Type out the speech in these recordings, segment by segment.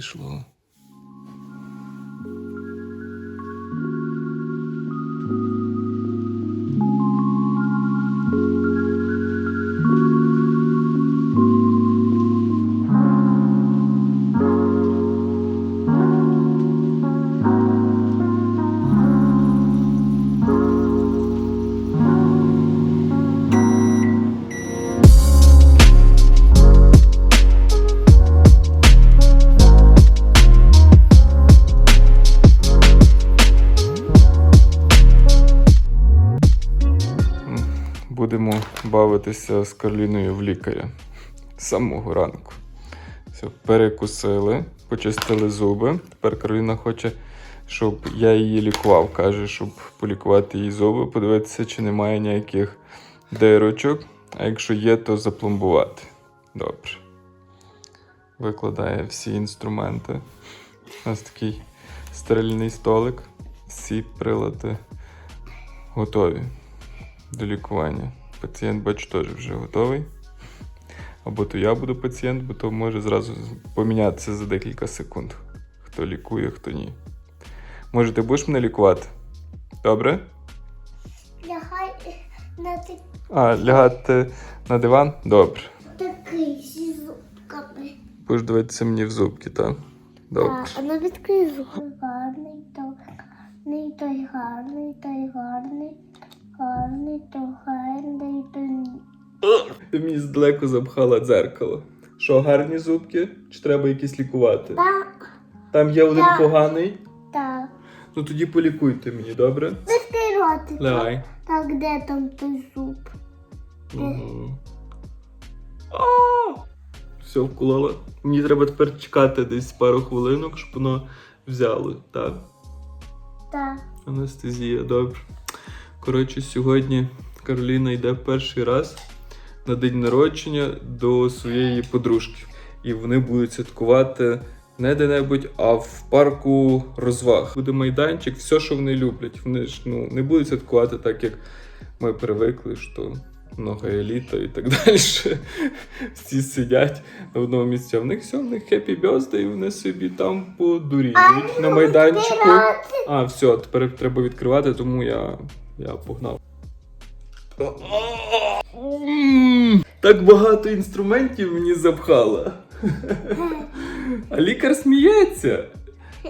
说 Будемо бавитися з Карліною в лікаря з самого ранку. Все, перекусили, почистили зуби. Тепер Кароліна хоче, щоб я її лікував. Каже, щоб полікувати її зуби, подивитися, чи немає ніяких дирочок. А якщо є, то запломбувати. Добре. Викладає всі інструменти. У нас такий стерильний столик. Всі прилади готові до лікування. Пацієнт, бачу, теж вже готовий. Або то я буду пацієнт, бо то може зразу помінятися за декілька секунд. Хто лікує, хто ні. Може, ти будеш мене лікувати? Добре? Лягай на ти- А, лягати на диван? Добре. такий зі зубками. Будеш дивитися мені в зубки, так? Добре. Так, а ну відкрий зубки. Гарний, то гарний, той гарний, той гарний, гарний, то гарний, то ні. Ти мені здалеку запхала дзеркало. Що, гарні зубки? Чи треба якісь лікувати? Так, Там є один Так. поганий. так. Ну тоді полікуйте мені, добре? Відкрий ротик. Давай. Так, де там той зуб? Угу. Все, вколола. Мені треба тепер чекати десь пару хвилинок, щоб воно взяло, так? Так. Анестезія, добре. Коротше, сьогодні Кароліна йде перший раз на день народження до своєї подружки. І вони будуть святкувати не де-небудь, а в парку розваг. Буде майданчик, все, що вони люблять. Вони ж ну, не будуть святкувати так, як ми привикли, що много еліта і так далі. Всі сидять на одному місці. А в них все, в них хеппі бьозди, і вони собі там подуріють на майданчику. А, все, тепер треба відкривати, тому я, я погнав. Так багато інструментів мені запхала. А лікар сміється.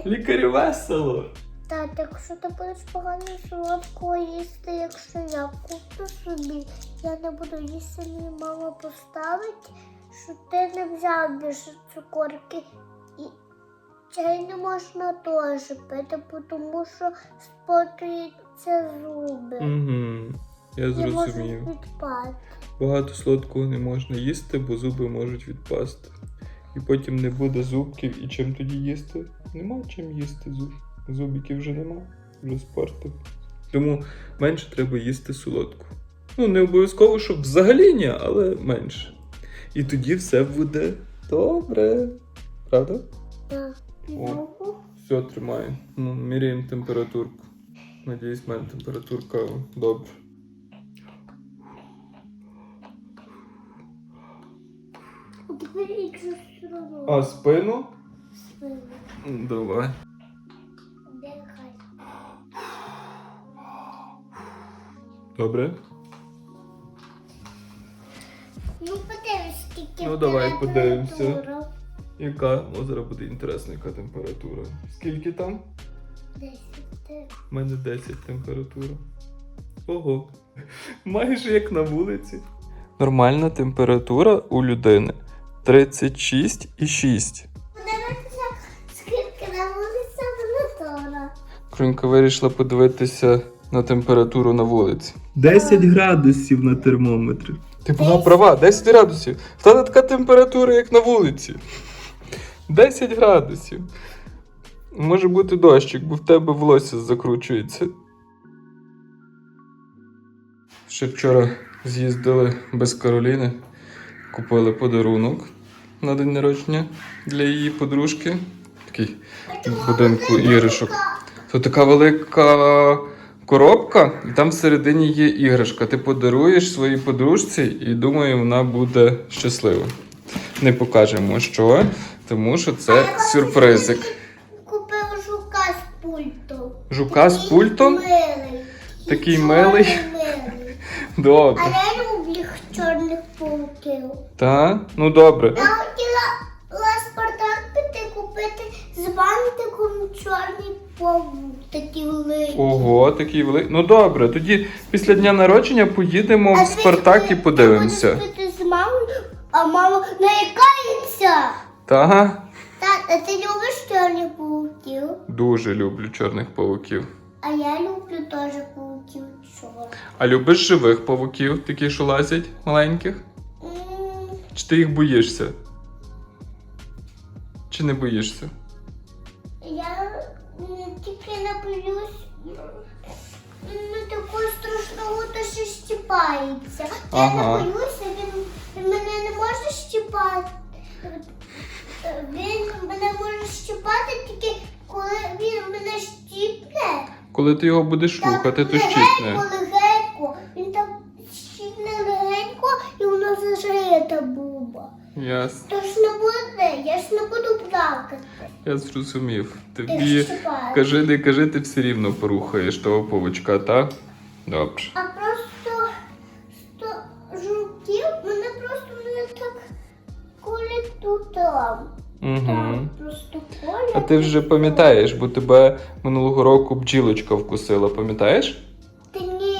Лікарю весело. Так, якщо ти будеш погано солодкого їсти, якщо я куплю собі, я не буду їсти, мені мама поставить, що ти не взяв більше цукорки. І чай не можна теж пити, тому що спотуються зуби. Угу. Я зрозумів. відпасти. Багато солодкого не можна їсти, бо зуби можуть відпасти. І потім не буде зубків. І чим тоді їсти? Нема чим їсти зуб. Зубиків вже нема, вже спортив. Тому менше треба їсти солодку. Ну, не обов'язково, щоб взагалі ні, але менше. І тоді все буде добре. Правда? Так. О. Все, тримаю. Ну, міряємо температурку. Надіюсь, в мене температурка добре. А спину? Спину. Давай. Дихай. Добре. Ну, подивись, скільки Ну, давай подивимося. Яка? О, зараз буде інтересна, яка температура. Скільки там? Десять. У мене 10 температура. Ого. Майже як на вулиці. Нормальна температура у людини 36,6. Подивитися, скільки на вулиці монітора. Крунька вирішила подивитися на температуру на вулиці. 10 градусів на термометрі. Ти була права, 10 градусів. Тебе така температура, як на вулиці. 10 градусів. Може бути дощик, бо в тебе волосся закручується. Ще вчора з'їздили без Кароліни, купили подарунок на день народження для її подружки. Такий будинку іграшок. То така велика коробка, і там всередині є іграшка. Ти подаруєш своїй подружці і думаю, вона буде щаслива. Не покажемо, що. Тому що це сюрпризик. Купив жука з пультом. Жука з пультом? Милий. Такий милий? милий. Добре. А я люблю чорних пауків. Та? Ну добре. Я хотіла Спартак піти купити з бантиком чорний павук, такий великий. Ого, такий великий. Ну добре, тоді після дня народження поїдемо А в ти- Спартак і ти подивимося. будеш піти з мамою, а мама наїкається. Та? Тата, ти любиш чорних пауків? Дуже люблю чорних павуків. А я люблю теж пауків чорних. А любиш живих павуків, такі, що лазять маленьких? М, Чи ти їх боїшся? Чи не боїшся? Я тільки не боюсь. Ну, такого страшного, то що щіпається. Я не боюся, він, він мене не може щіпати. Він мене може щіпати тільки коли він мене щіпне. Коли ти його будеш Так рухати, то щіпне. легенько. Він так щіпне легенько і воно зажиє та буба. Ясно. Тож не буде, я ж не буду плакати. Я зрозумів. Тобі кажи, не кажи, ти все рівно порухаєш того павучка, так? Добре. А просто сто жуків мене просто не так колять тут там. Угу. А ти вже пам'ятаєш, бо тебе минулого року бджілочка вкусила, пам'ятаєш? Та ні.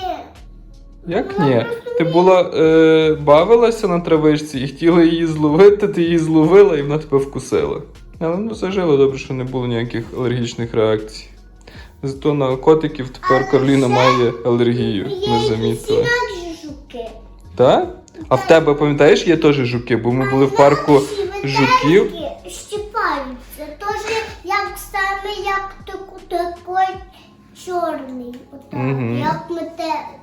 Як ні? Ти була е, бавилася на травичці і хотіла її зловити, ти її зловила і вона тебе вкусила. Але ну зажило добре, що не було ніяких алергічних реакцій. Зато на котиків тепер це має алергію. Не замітила. жуки. Так? А в тебе, пам'ятаєш, є теж жуки, бо ми були в парку жуків. метелики Щіпаються. Тож як саме як таку такий чорний. Отак, Мгм. як метелики.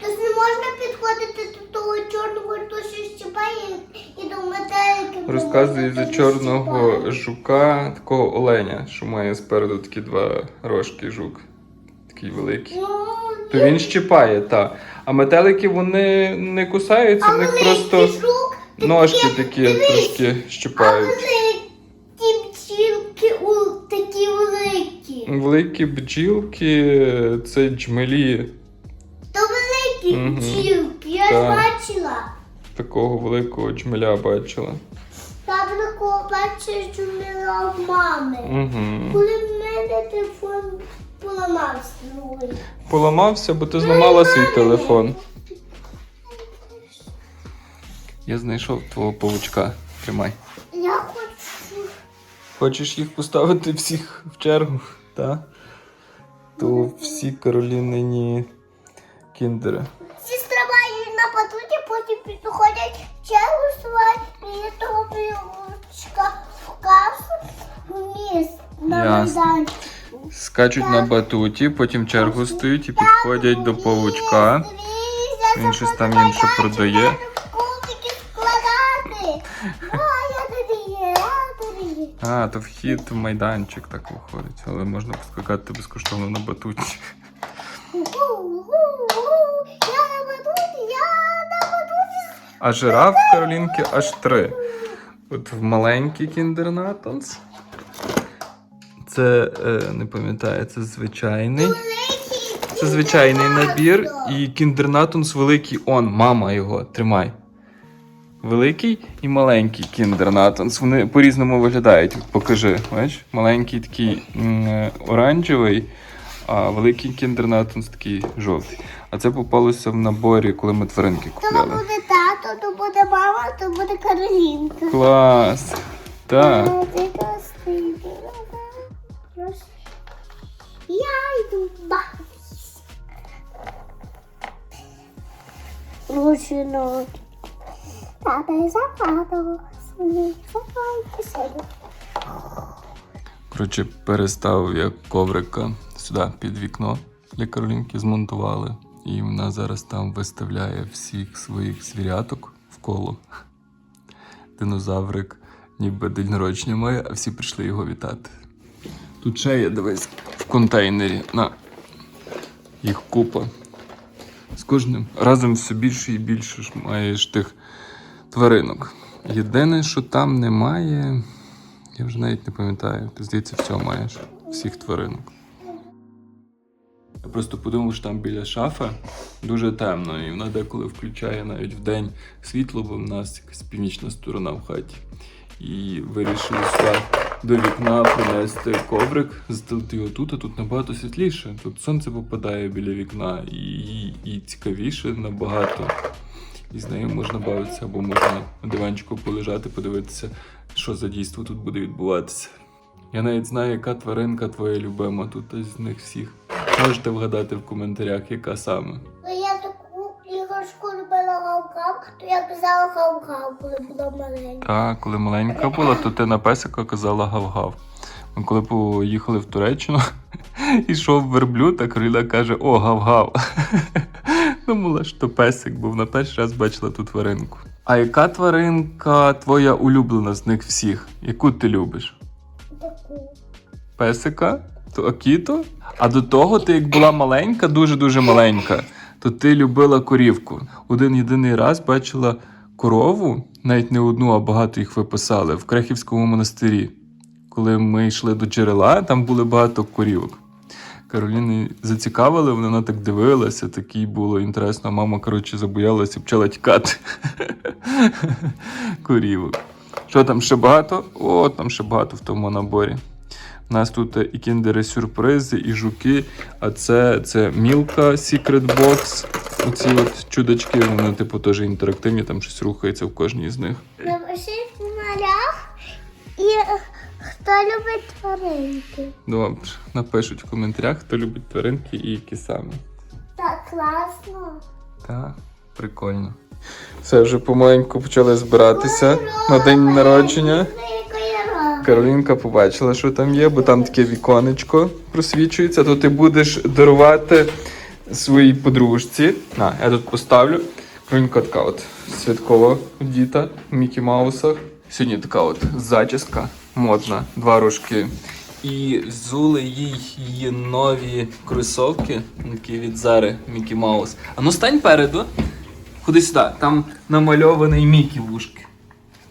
Тож не можна підходити до того чорного, хто що щіпає, і до метеликів. Розказує за чорного жука, такого оленя, що має спереду такі два рожки жук. Такий великий. Ну, То він щипає, так. А метелики вони не кусаються, а в них великий просто жук, ножки такі дивись, трошки А щипають. великі бджілки у такі великі. Бджілки це джмелі То великі Мгм. бджілки, я ж Так. бачила. такого великого джмеля бачила. Там такого бачиш, що вміла в мами. Угу. Коли в мене телефон поламався. Поламався, бо ти зламала свій телефон. Я знайшов твого павучка. Тримай. Я хочу. Хочеш їх поставити всіх в чергу? Так? То всі Каролінині кіндери. Всі стрибають на батуті, потім підходять чергу того півочка в касу вниз на Ясно. майданчик. Скачуть на батуті, потім чергу стоять і підходять до павучка. Він щось там ще продає. Кубики складати. А, я тобі є, я тобі є. А, то вхід в майданчик так виходить, але можна поскакати безкоштовно на батуті. Я на батуті, я на батуті. А жираф в Каролінки аж три. От в маленький кіндернатонс. Це е, не пам'ятаю, це звичайний. Це звичайний набір. І кіндернатонс великий он, мама його, тримай. Великий і маленький кіндернатонс. Вони по-різному виглядають. Покажи. Бачиш? Маленький такий е, оранжевий, а великий кіндернатонс такий жовтий. А це попалося в наборі, коли ми тваринки То купляли. буде тато, то буде мама, то буде Каролінка. Клас! Так. Ти прости, прости. Я Тата западав. Коротше, перестав я коврика сюди під вікно для Каролінки змонтували. І вона зараз там виставляє всіх своїх звіряток в коло. Динозаврик, ніби день народження має, а всі прийшли його вітати. Тут ще є, дивись, в контейнері. На. Їх купа. З кожним разом все більше і більше ж маєш тих тваринок. Єдине, що там немає. Я вже навіть не пам'ятаю. Ти здається, всього маєш. Всіх тваринок. Я просто подумав, що там біля шафи дуже темно, і вона деколи включає навіть вдень світло, бо в нас якась північна сторона в хаті. І вирішили сюди до вікна принести коврик, застелити його тут, а тут набагато світліше. Тут сонце попадає біля вікна, і, і, і цікавіше набагато. І з нею можна бавитися, або можна на диванчику полежати, подивитися, що за дійство тут буде відбуватися. Я навіть знаю, яка тваринка твоя любима тут з них всіх. Можете вгадати в коментарях, яка саме. Ну, я таку іграшку любила гав-гав, то я казала гав-гав, коли була маленька. Так, коли маленька була, то ти на песика казала гав-гав. Ми коли поїхали в Туреччину, ішов верблюд, а Кароліна каже: О, гав-гав. Думала, що песик, бо вона перший раз бачила ту тваринку. А яка тваринка твоя улюблена з них всіх? Яку ти любиш? Таку. Песика? То Акіто? А до того ти, як була маленька, дуже-дуже маленька, то ти любила корівку. Один єдиний раз бачила корову, навіть не одну, а багато їх виписали в Крехівському монастирі. Коли ми йшли до джерела, там були багато корівок. Кароліни зацікавили, вона так дивилася, такій було інтересно. Мама, коротше, забоялася почала тікати. Корівок. Що там ще багато? О, там ще багато в тому наборі. У нас тут і кіндери сюрпризи, і жуки. А це, це Мілка Secret Box. Оці от чудачки, вони, типу, теж інтерактивні, там щось рухається в кожній з них. Любить тваринки. Добре, напишуть в коментарях, хто любить тваринки і які саме. Так класно. Так, прикольно. Все, вже помаленьку почали збиратися на день народження. Каролінка побачила, що там є, бо там таке віконечко просвічується, то ти будеш дарувати своїй подружці. На, я тут поставлю. Каролінка така от святкова діта в Мікі Маусах. Сьогодні така от зачіска модна, два рожки. І взули їй її нові кросовки, такі від Зари Мікі Маус. А ну стань переду. Ходи сюди, там намальований Мікі вушки.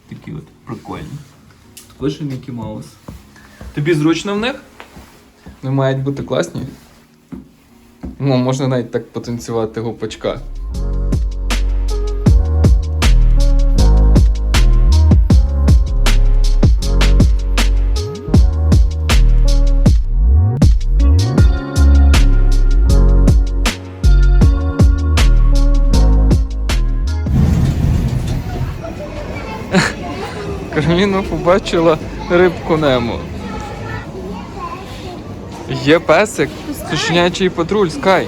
Такі от прикольні. Пише Мікі Маус. Тобі зручно в них? Вони мають бути класні. Ну, можна навіть так потанцювати гопачка. Кароліна побачила рибку Немо. Є песик, сушнячий патруль, Скай.